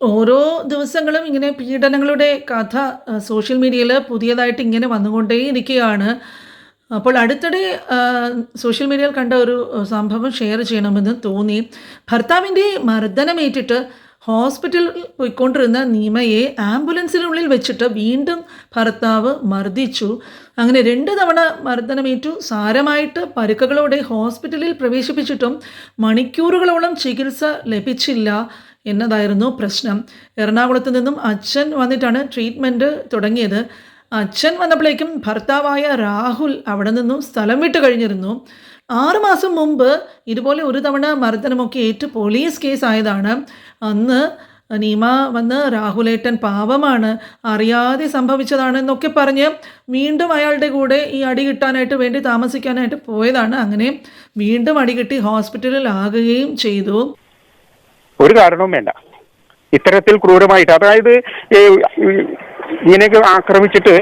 ഓരോ ദിവസങ്ങളും ഇങ്ങനെ പീഡനങ്ങളുടെ കഥ സോഷ്യൽ മീഡിയയിൽ പുതിയതായിട്ട് ഇങ്ങനെ വന്നുകൊണ്ടേ വന്നുകൊണ്ടേയിരിക്കുകയാണ്. അപ്പോൾ അടുത്തിടെ സോഷ്യൽ മീഡിയയിൽ കണ്ട ഒരു സംഭവം ഷെയർ ചെയ്യണമെന്ന് തോന്നി. ഭർത്താവിന്റെ മർദ്ദനമേറ്റിട്ട് ഹോസ്പിറ്റലിൽ പോയിക്കൊണ്ടിരുന്ന നിമയെ ആംബുലൻസിനുള്ളിൽ വെച്ചിട്ട് വീണ്ടും ഭർത്താവ് മർദ്ദിച്ചു. അങ്ങനെ രണ്ട് തവണ മർദ്ദനമേറ്റു. സാരമായിട്ട് പരുക്കുകളോടെ ഹോസ്പിറ്റലിൽ പ്രവേശിപ്പിച്ചിട്ടും മണിക്കൂറുകളോളം ചികിത്സ ലഭിച്ചില്ല എന്നതായിരുന്നു പ്രശ്നം. എറണാകുളത്ത് നിന്നും അച്ഛൻ വന്നിട്ടാണ് ട്രീറ്റ്മെന്റ് തുടങ്ങിയത്. അച്ഛൻ വന്നപ്പോഴേക്കും ഭർത്താവായ രാഹുൽ അവിടെ നിന്നും സ്ഥലം വിട്ട് കഴിഞ്ഞിരുന്നു. 6 മാസം മുമ്പ് ഇതുപോലെ ഒരു തവണ മർദ്ദനമൊക്കെ ഏറ്റ് പോലീസ് കേസായതാണ്. അന്ന് നീമ വന്ന് രാഹുലേട്ടൻ പാവമാണ്, അറിയാതെ സംഭവിച്ചതാണെന്നൊക്കെ പറഞ്ഞ് വീണ്ടും അയാളുടെ കൂടെ ഈ അടി കിട്ടാനായിട്ട് വേണ്ടി താമസിക്കാനായിട്ട് പോയതാണ്. അങ്ങനെ വീണ്ടും അടി കിട്ടി ഹോസ്പിറ്റലിൽ ആകുകയും ചെയ്തു. ഒരു കാരണവും വേണ്ട. ഇത്തരത്തിൽ ക്രൂരമായിട്ട് അതായത് ഇങ്ങനെയൊക്കെ ആക്രമിച്ചിട്ട്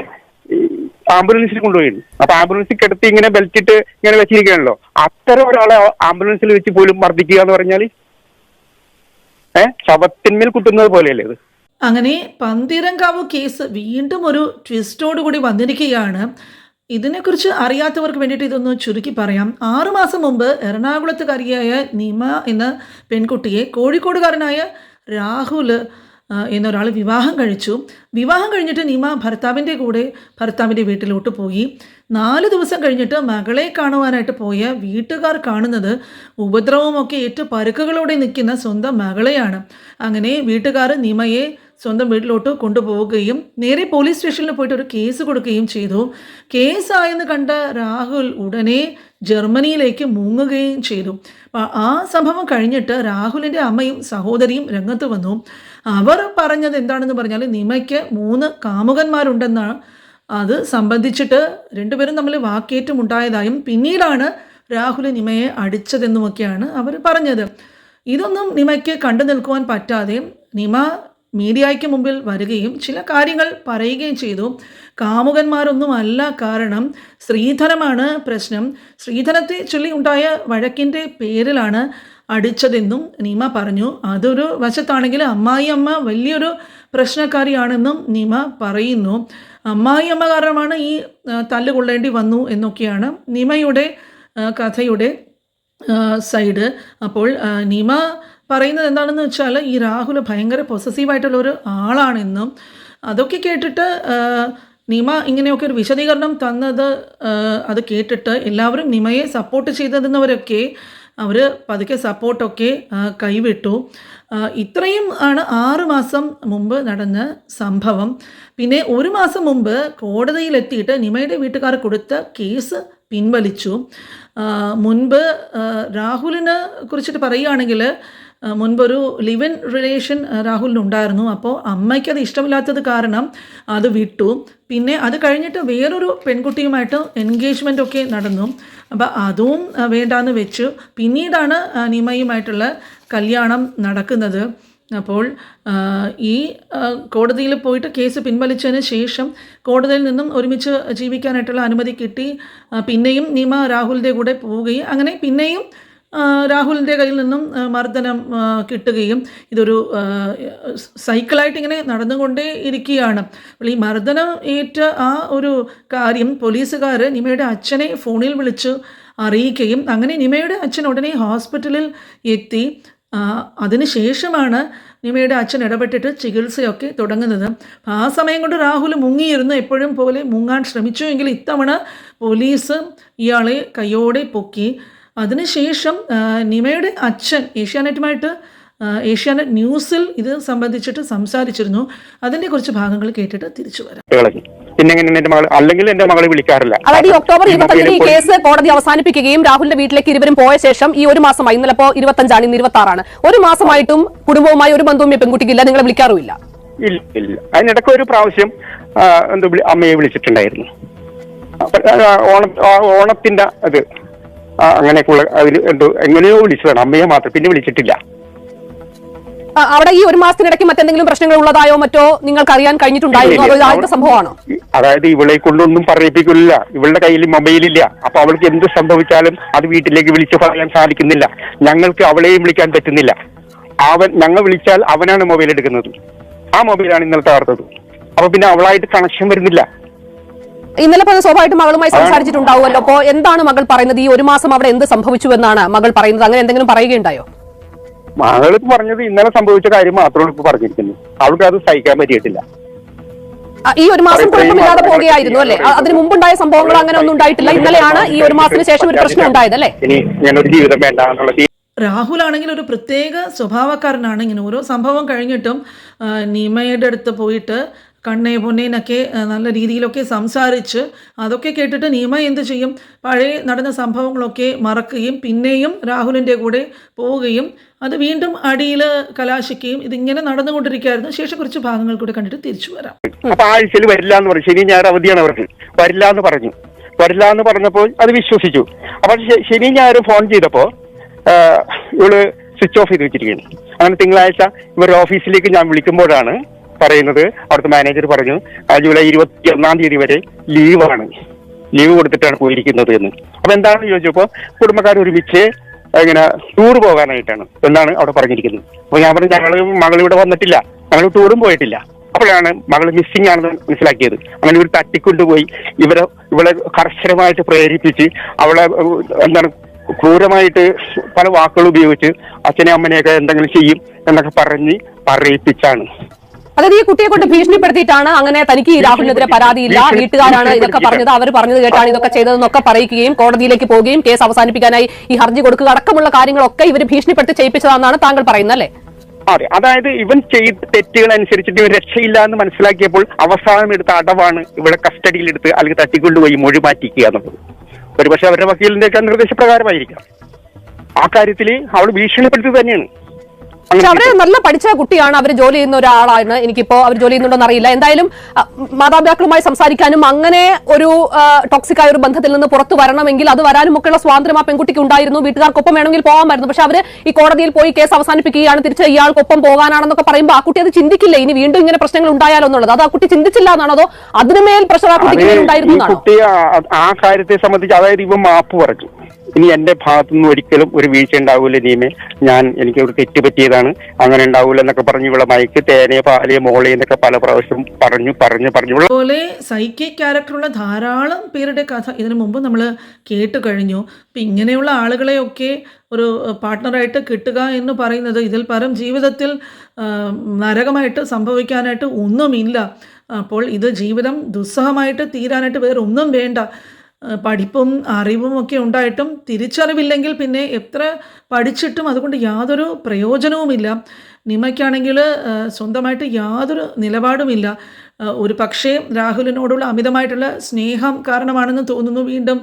ആംബുലൻസിൽ കൊണ്ടുപോയിരുന്നു അപ്പൊ ആംബുലൻസിൽ കിടത്തി ഇങ്ങനെ ബെൽറ്റിട്ട് ഇങ്ങനെ വെച്ചിരിക്കുകയാണല്ലോ. അത്തരം ഒരാളെ ആംബുലൻസിൽ വെച്ച് പോലും മർദ്ദിക്കുക എന്ന് പറഞ്ഞാൽ ഏഹ് ശവത്തിന്മേൽ കുത്തുന്നത് പോലെയല്ലേ ഇത്? അങ്ങനെ പന്തീരങ്കാവ് കേസ് വീണ്ടും ഒരു ട്വിസ്റ്റോട് കൂടി വന്നിരിക്കുകയാണ്. ഇതിനെക്കുറിച്ച് അറിയാത്തവർക്ക് വേണ്ടിയിട്ട് ഇതൊന്ന് ചുരുക്കി പറയാം. 6 മാസം മുമ്പ് എറണാകുളത്തുകാരിയായ നിമ എന്ന പെൺകുട്ടിയെ കോഴിക്കോടുകാരനായ രാഹുൽ എന്നൊരാൾ വിവാഹം കഴിച്ചു. വിവാഹം കഴിഞ്ഞിട്ട് നിമ ഭർത്താവിന്റെ കൂടെ ഭർത്താവിന്റെ വീട്ടിലോട്ട് പോയി. നാല് ദിവസം കഴിഞ്ഞിട്ട് മകളെ കാണുവാനായിട്ട് പോയ വീട്ടുകാർ കാണുന്നത് ഉപദ്രവമൊക്കെ ഏറ്റ് പരുക്കുകളോടെ നിൽക്കുന്ന സ്വന്തം മകളെയാണ്. അങ്ങനെ വീട്ടുകാർ നിമയെ സ്വന്തം വീട്ടിലോട്ട് കൊണ്ടുപോവുകയും നേരെ പോലീസ് സ്റ്റേഷനിൽ പോയിട്ട് ഒരു കേസ് കൊടുക്കുകയും ചെയ്തു. കേസായെന്ന് കണ്ട രാഹുൽ ഉടനെ ജർമ്മനിയിലേക്ക് മുങ്ങുകയും ചെയ്തു. ആ സംഭവം കഴിഞ്ഞിട്ട് രാഹുലിന്റെ അമ്മയും സഹോദരിയും രംഗത്ത് വന്നു. അവർ പറഞ്ഞത് എന്താണെന്ന് പറഞ്ഞാൽ നിമയ്ക്ക് മൂന്ന് കാമുകന്മാരുണ്ടെന്നാണ്. അത് സംബന്ധിച്ചിട്ട് രണ്ടുപേരും തമ്മിൽ വാക്കേറ്റമുണ്ടായതായും പിന്നീടാണ് രാഹുൽ നിമയെ അടിച്ചതെന്നുമൊക്കെയാണ് അവർ പറഞ്ഞത്. ഇതൊന്നും നിമയ്ക്ക് കണ്ടു നിൽക്കുവാൻ പറ്റാതെ നിമ മീഡിയയ്ക്ക് മുമ്പിൽ വരികയും ചില കാര്യങ്ങൾ പറയുകയും ചെയ്തു. കാമുകന്മാരൊന്നുമല്ല കാരണം ശ്രീധരമാണ് പ്രശ്നം. ശ്രീധരത്തെ ചൊല്ലി ഉണ്ടായ വഴക്കിന്റെ പേരിലാണ് അടിച്ചതെന്നും നീമ പറഞ്ഞു. അതൊരു വശത്താണെങ്കിൽ അമ്മായി അമ്മ വലിയൊരു പ്രശ്നക്കാരിയാണെന്നും നീമ പറയുന്നു. അമ്മായി അമ്മ കാരണമാണ് ഈ തല്ലുകൊള്ളേണ്ടി വന്നു എന്നൊക്കെയാണ് നീമയുടെ കഥയുടെ സൈഡ്. അപ്പോൾ നീമ പറയുന്നത് എന്താണെന്ന് വെച്ചാൽ ഈ രാഹുൽ ഭയങ്കര പൊസസീവായിട്ടുള്ള ഒരു ആളാണെന്നും അതൊക്കെ കേട്ടിട്ട് നിമ ഇങ്ങനെയൊക്കെ ഒരു വിശദീകരണം തന്നത് അത് കേട്ടിട്ട് എല്ലാവരും നിമയെ സപ്പോർട്ട് ചെയ്തതെന്നവരൊക്കെ അവർ പതുക്കെ സപ്പോർട്ടൊക്കെ കൈവിട്ടു. ഇത്രയും ആണ് 6 മാസം മുമ്പ് നടന്ന സംഭവം. പിന്നെ ഒരു മാസം മുമ്പ് കോടതിയിലെത്തിയിട്ട് നിമയുടെ വീട്ടുകാർ കൊടുത്ത കേസ് പിൻവലിച്ചു. മുൻപ് രാഹുലിനെ കുറിച്ചിട്ട് പറയുകയാണെങ്കിൽ മുൻപൊരു ലിവ് ഇൻ റിലേഷൻ രാഹുലിനുണ്ടായിരുന്നു. അപ്പോൾ അമ്മയ്ക്ക് അത് ഇഷ്ടമില്ലാത്തത് കാരണം അത് വിട്ടു. പിന്നെ അത് കഴിഞ്ഞിട്ട് വേറൊരു പെൺകുട്ടിയുമായിട്ട് എൻഗേജ്മെന്റ് ഒക്കെ നടന്നു. അപ്പോൾ അതും വേണ്ടാന്ന് വെച്ചു. പിന്നീടാണ് നിമയുമായിട്ടുള്ള കല്യാണം നടക്കുന്നത്. അപ്പോൾ ഈ കോടതിയിൽ പോയിട്ട് കേസ് പിൻവലിച്ചതിന് ശേഷം കോടതിയിൽ നിന്നും ഒരുമിച്ച് ജീവിക്കാനായിട്ടുള്ള അനുമതി കിട്ടി. പിന്നെയും നിമ രാഹുലിന്റെ കൂടെ പോവുകയും അങ്ങനെ പിന്നെയും രാഹുലിന്റെ കയ്യിൽ നിന്നും മർദ്ദനം കിട്ടുകയും ഇതൊരു സൈക്കിളായിട്ട് ഇങ്ങനെ നടന്നുകൊണ്ടേ ഇരിക്കുകയാണ്. അപ്പോൾ ഈ മർദ്ദനം ഏറ്റ ആ ഒരു കാര്യം പോലീസുകാർ നിമയുടെ അച്ഛനെ ഫോണിൽ വിളിച്ച് അറിയിക്കുകയും അങ്ങനെ നിമയുടെ അച്ഛൻ ഉടനെ ഹോസ്പിറ്റലിൽ എത്തി. അതിനുശേഷമാണ് അതിന് നിമയുടെ അച്ഛൻ ഇടപെട്ടിട്ട് ചികിത്സയൊക്കെ തുടങ്ങുന്നത്. ആ സമയം കൊണ്ട് രാഹുൽ മുങ്ങിയിരുന്നു. എപ്പോഴും പോലെ മുങ്ങാൻ ശ്രമിച്ചുവെങ്കിലും ഇത്തവണ പോലീസ് ഇയാളെ കയ്യോടെ പൊക്കി. അതിനുശേഷം നിമയുടെ അച്ഛൻ ഏഷ്യാനെറ്റുമായിട്ട് ഏഷ്യാനെറ്റ് ന്യൂസിൽ ഇത് സംബന്ധിച്ചിട്ട് സംസാരിച്ചിരുന്നു. അതിന്റെ കുറച്ച് ഭാഗങ്ങൾ കേട്ടിട്ട് തിരിച്ചു വരാം. പിന്നെ എന്റെ മകൾ അല്ലെങ്കിൽ എന്റെ മകളെ വിളിക്കാറില്ല. അതായത് ഈ ഒക്ടോബർ ഇരുപത്തഞ്ചിന് ഈ കേസ് കോടതി അവസാനിപ്പിക്കുകയും രാഹുലിന്റെ വീട്ടിലേക്ക് ഇരുവരും പോയ ശേഷം ഈ ഒരു മാസമായി ഇന്നലെ ഇപ്പോ ഇരുപത്തഞ്ചാണ് ഇന്ന് ഇരുപത്തി ആറാണ് ഒരു മാസമായിട്ടും കുടുംബവുമായി ഒരു ബന്ധവും ഈ പെൺകുട്ടിക്കില്ല നിങ്ങളെ വിളിക്കാറുമില്ല? ഇല്ല ഇല്ല. അതിനിടയ്ക്ക് ഒരു പ്രാവശ്യം എന്തോ അമ്മയെ വിളിച്ചിട്ടുണ്ടായിരുന്നു. ഓണത്തിന്റെ അത് അങ്ങനെയൊക്കെയുള്ള അതിൽ എന്തോ എങ്ങനെയോ വിളിച്ചതാണ്. അമ്മയെ മാത്രം. പിന്നെ വിളിച്ചിട്ടില്ല. അവിടെ ഈ ഒരു മാസത്തിനിടയ്ക്ക് മറ്റെന്തെങ്കിലും പ്രശ്നങ്ങൾ ഉള്ളതായോ മറ്റോ നിങ്ങൾക്ക് അറിയാൻ കഴിഞ്ഞിട്ടുണ്ടായിരുന്നു സംഭവമാണോ? അതായത് ഇവളെ കൊണ്ടൊന്നും പറയിപ്പിക്കില്ല. ഇവളുടെ കയ്യിൽ മൊബൈലില്ല. അപ്പൊ അവൾക്ക് എന്ത് സംഭവിച്ചാലും അത് വീട്ടിലേക്ക് വിളിച്ച് പറയാൻ സാധിക്കുന്നില്ല. ഞങ്ങൾക്ക് അവളെയും വിളിക്കാൻ പറ്റുന്നില്ല. അവൻ ഞങ്ങൾ വിളിച്ചാൽ അവനാണ് മൊബൈൽ എടുക്കുന്നത്. ആ മൊബൈലാണ് ഇന്നലെ തകർത്തത് അപ്പൊ പിന്നെ അവളായിട്ട് കണക്ഷൻ വരുന്നില്ല. ഇന്നലെ പറഞ്ഞ സ്വാഭാവികമായിട്ടും മകളുമായി സംസാരിച്ചിട്ടുണ്ടാവുമല്ലോ. അപ്പോ എന്താണ് മകൾ പറയുന്നത്? ഈ ഒരു മാസം അവിടെ എന്ത് സംഭവിച്ചു എന്നാണ് മകൾ പറയുന്നത്? അങ്ങനെ എന്തെങ്കിലും പറയുകയുണ്ടായോ? മകൾ പറഞ്ഞത് ഇന്നലെ സംഭവിച്ച കാര്യം മാത്രമാണ് ഇപ്പൊ പറഞ്ഞിരിക്കുന്നത് അവൾക്ക് അത് സഹിക്കാൻ പറ്റിയിട്ടില്ല. ഈ ഒരു മാസം കുഴപ്പമില്ലാതെ പോകുകയായിരുന്നു പോവുകയായിരുന്നു അല്ലേ അതിന് മുമ്പുണ്ടായ സംഭവങ്ങൾ അങ്ങനെ ഒന്നും ഉണ്ടായിട്ടില്ല. ഇന്നലെയാണ് ഈ ഒരു മാസത്തിന് ശേഷം ഒരു പ്രശ്നം ഉണ്ടായത് അല്ലേ? ഞാനൊരു ജീവിതം വേണ്ട രാഹുൽ ആണെങ്കിൽ ഒരു പ്രത്യേക സ്വഭാവക്കാരനാണ്. ഇങ്ങനെ ഓരോ സംഭവം കഴിഞ്ഞിട്ടും നിമയുടെ അടുത്ത് പോയിട്ട് കണ്ണേ പൊന്നേനൊക്കെ ആ, നല്ല രീതിയിലൊക്കെ സംസാരിച്ച് അതൊക്കെ കേട്ടിട്ട് നീമ എന്ത് ചെയ്യും? പഴയ നടന്ന സംഭവങ്ങളൊക്കെ മറക്കുകയും പിന്നെയും രാഹുലിന്റെ കൂടെ പോവുകയും അത് വീണ്ടും അടിയിൽ കലാശിക്കുകയും ഇതിങ്ങനെ നടന്നുകൊണ്ടിരിക്കുകയായിരുന്നു. ശേഷം കുറച്ച് ഭാഗങ്ങൾ കൂടെ കണ്ടിട്ട് തിരിച്ചു വരാം. ആഴ്ചയിൽ വരില്ല എന്ന് പറഞ്ഞു. ശനി ഞായർ അവധിയാണ് അവർക്ക്. വരില്ല എന്ന് പറഞ്ഞു. വരില്ല എന്ന് പറഞ്ഞപ്പോൾ അത് വിശ്വസിച്ചു. അപ്പോൾ ശനി ഞായർ ഫോൺ ചെയ്തപ്പോൾ ഇവൾ സ്വിച്ച് ഓഫ് ചെയ്ത് വെച്ചിരിക്കുകയാണ് അങ്ങനെ തിങ്കളാഴ്ച ഇവരുടെ ഓഫീസിലേക്ക് ഞാൻ വിളിക്കുമ്പോഴാണ് പറയുന്നത് അവിടുത്തെ മാനേജർ പറഞ്ഞു ജൂലൈ ഇരുപത്തി ഒന്നാം തീയതി വരെ ലീവാണ്. ലീവ് കൊടുത്തിട്ടാണ് പോയിരിക്കുന്നത് എന്ന്. അപ്പൊ എന്താണെന്ന് ചോദിച്ചപ്പോ കുടുംബക്കാർ ഒരുമിച്ച് ഇങ്ങനെ ടൂർ പോകാനായിട്ടാണ് എന്നാണ് അവിടെ പറഞ്ഞിരിക്കുന്നത്. അപ്പൊ ഞാൻ പറഞ്ഞു ഞങ്ങൾ മകൾ ഇവിടെ വന്നിട്ടില്ല. ഞങ്ങൾ ടൂറും പോയിട്ടില്ല. അപ്പോഴാണ് മകൾ മിസ്സിംഗ് ആണെന്ന് മനസ്സിലാക്കിയത്. അങ്ങനെ ഒരു തട്ടിക്കൊണ്ടുപോയി ഇവരെ ഇവളെ കർശനമായിട്ട് പ്രേരിപ്പിച്ച് അവളെ എന്താണ് ക്രൂരമായിട്ട് പല വാക്കുകൾ ഉപയോഗിച്ച് അച്ഛനെ അമ്മനെയൊക്കെ എന്തെങ്കിലും ചെയ്യും എന്നൊക്കെ പറഞ്ഞ് പറയിപ്പിച്ചാണ്. അതായത് ഈ കുട്ടിയെ കൊണ്ട് ഭീഷണിപ്പെടുത്തിയിട്ടാണ് അങ്ങനെ തനിക്ക് ഈ രാഹുലിനെതിരെ പരാതിയില്ല. വീട്ടുകാരാണ് ഇതൊക്കെ പറഞ്ഞത്. അവർ പറഞ്ഞത് കേട്ടാണ് ഇതൊക്കെ ചെയ്തതെന്നൊക്കെ പറയിക്കുകയും കോടതിയിലേക്ക് പോവുകയും കേസ് അവസാനിപ്പിക്കാനായി ഈ ഹർജി കൊടുക്കുക അടക്കമുള്ള കാര്യങ്ങളൊക്കെ ഇവർ ഭീഷണിപ്പെടുത്തി ചെയ്യിപ്പിച്ചതാണെന്നാണ് താങ്കൾ പറയുന്നത് അല്ലേ? അതെ. അതായത് ഇവൻ ചെയ്ത തെറ്റുകൾ അനുസരിച്ചിട്ട് ഇവൻ രക്ഷയില്ല എന്ന് മനസ്സിലാക്കിയപ്പോൾ അവസാനം എടുത്ത അടവാണ് ഇവിടെ കസ്റ്റഡിയിലെടുത്ത് അല്ലെങ്കിൽ തട്ടിക്കൊണ്ടുപോയി മൊഴി മാറ്റിക്കുക എന്നുള്ളത്. ഒരുപക്ഷെ അവരുടെ വക്കീലിന്റെ ഒക്കെ നിർദ്ദേശപ്രകാരമായിരിക്കാം. ആ കാര്യത്തിൽ അവൾ ഭീഷണിപ്പെടുത്തി തന്നെയാണ്. പക്ഷെ അവർ നല്ല പഠിച്ച കുട്ടിയാണ് അവർ ജോലി ചെയ്യുന്ന ഒരാളാണ് എനിക്കിപ്പോ അവർ ജോലി ചെയ്യുന്നുണ്ടോ അറിയില്ല. എന്തായാലും മാതാപിതാക്കളുമായി സംസാരിക്കാനും അങ്ങനെ ഒരു ടോക്സിക് ആയ ഒരു ബന്ധത്തിൽ നിന്ന് പുറത്തു വരണമെങ്കിൽ അത് വരാനും ഒക്കെയുള്ള സ്വാതന്ത്ര്യം ആ പെൺകുട്ടിക്ക് ഉണ്ടായിരുന്നു. വീട്ടുകാർക്കൊപ്പം വേണമെങ്കിൽ പോകാമായിരുന്നു. പക്ഷെ അവർ ഈ കോടതിയിൽ പോയി കേസ് അവസാനിപ്പിക്കുകയാണ്. തിരിച്ച് ഇയാൾക്കൊപ്പം പോകാനാണെന്നൊക്കെ പറയുമ്പോൾ ആ കുട്ടി അത് ചിന്തിക്കില്ല? ഇനി വീണ്ടും ഇങ്ങനെ പ്രശ്നങ്ങൾ ഉണ്ടായാലോ എന്നുള്ളത്. അത് ആ കുട്ടി ചിന്തിച്ചില്ല എന്നാണോ അതോ അതിനുമേൽ പ്രഷർ ആ കുട്ടിക്ക് ഉണ്ടായിരുന്നു ആ കാര്യത്തെ സംബന്ധിച്ച് അതായത് ഇവ മാപ്പ് പറഞ്ഞു. ഇനി എന്റെ ഭാഗത്തുനിന്ന് ഒരിക്കലും ഒരു വീഴ്ച ഉണ്ടാവൂല നീമേ. ഞാൻ എനിക്ക് ഒരു തെറ്റ് പറ്റിയതാണ്. അങ്ങനെ ഉണ്ടാവൂല എന്നൊക്കെ പറഞ്ഞു ഇവിടെ മയക്ക് തേനെ പാൽ മോളെ എന്നൊക്കെ പല പ്രാവശ്യം പറഞ്ഞു പറഞ്ഞു പറഞ്ഞു. പോലെ അതുപോലെ സൈക്കിക് ക്യാരക്ടറുള്ള ധാരാളം പേരുടെ കഥ ഇതിനു മുമ്പ് നമ്മൾ കേട്ട് കഴിഞ്ഞു. അപ്പം ഇങ്ങനെയുള്ള ആളുകളെയൊക്കെ ഒരു പാർട്ട്ണറായിട്ട് കിട്ടുക എന്ന് പറയുന്നത് ഇതിൽ പരം ജീവിതത്തിൽ നരകമായിട്ട് സംഭവിക്കാനായിട്ട് ഒന്നുമില്ല. അപ്പോൾ ഇത് ജീവിതം ദുസ്സഹമായിട്ട് തീരാനായിട്ട് വേറെ ഒന്നും വേണ്ട. പഠിപ്പും അറിവും ഒക്കെ ഉണ്ടായിട്ടും തിരിച്ചറിവില്ലെങ്കിൽ പിന്നെ എത്ര പഠിച്ചിട്ടും അതുകൊണ്ട് യാതൊരു പ്രയോജനവുമില്ല. നിമയ്ക്കാണെങ്കിൽ സ്വന്തമായിട്ട് യാതൊരു നിലപാടുമില്ല. ഒരു പക്ഷേ രാഹുലിനോടുള്ള അമിതമായിട്ടുള്ള സ്നേഹം കാരണമാണെന്ന് തോന്നുന്നു വീണ്ടും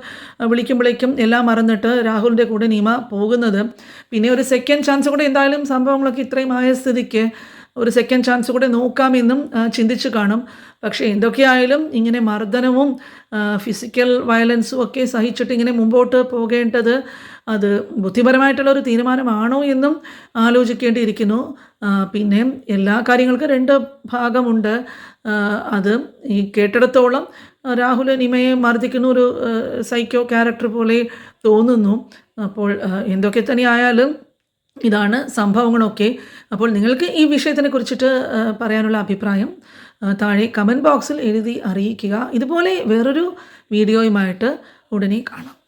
വിളിക്കുമ്പോഴേക്കും എല്ലാം മറന്നിട്ട് രാഹുലിന്റെ കൂടെ നിമ പോകുന്നത്. പിന്നെ ഒരു സെക്കൻഡ് ചാൻസ് കൂടെ എന്തായാലും സംഭവങ്ങളൊക്കെ ഇത്രയും ആയ സ്ഥിതിക്ക് ഒരു സെക്കൻഡ് ചാൻസ് കൂടെ നോക്കാമെന്നും ചിന്തിച്ചു കാണും. പക്ഷേ എന്തൊക്കെയായാലും ഇങ്ങനെ മർദ്ദനവും ഫിസിക്കൽ വയലൻസും ഒക്കെ സഹിച്ചിട്ട് ഇങ്ങനെ മുമ്പോട്ട് പോകേണ്ടത് അത് ബുദ്ധിപരമായിട്ടുള്ള ഒരു തീരുമാനമാണോ എന്നും ആലോചിക്കേണ്ടിയിരിക്കുന്നു. പിന്നെ എല്ലാ കാര്യങ്ങൾക്കും രണ്ട് ഭാഗമുണ്ട്. അത് ഈ കേട്ടിടത്തോളം രാഹുൽ നിമയെ മർദ്ദിക്കുന്ന ഒരു സൈക്കോ ക്യാരക്ടർ പോലെ തോന്നുന്നു. അപ്പോൾ എന്തൊക്കെ തന്നെ ആയാലും ഇതാണ് സംഭവങ്ങളൊക്കെ. അപ്പോൾ നിങ്ങൾക്ക് ഈ വിഷയത്തിനെ കുറിച്ചിട്ട് പറയാനുള്ള അഭിപ്രായം താഴെ കമന്റ് ബോക്സിൽ എഴുതി അറിയിക്കുക. ഇതുപോലെ വേറൊരു വീഡിയോയുമായിട്ട് ഉടനെ കാണാം.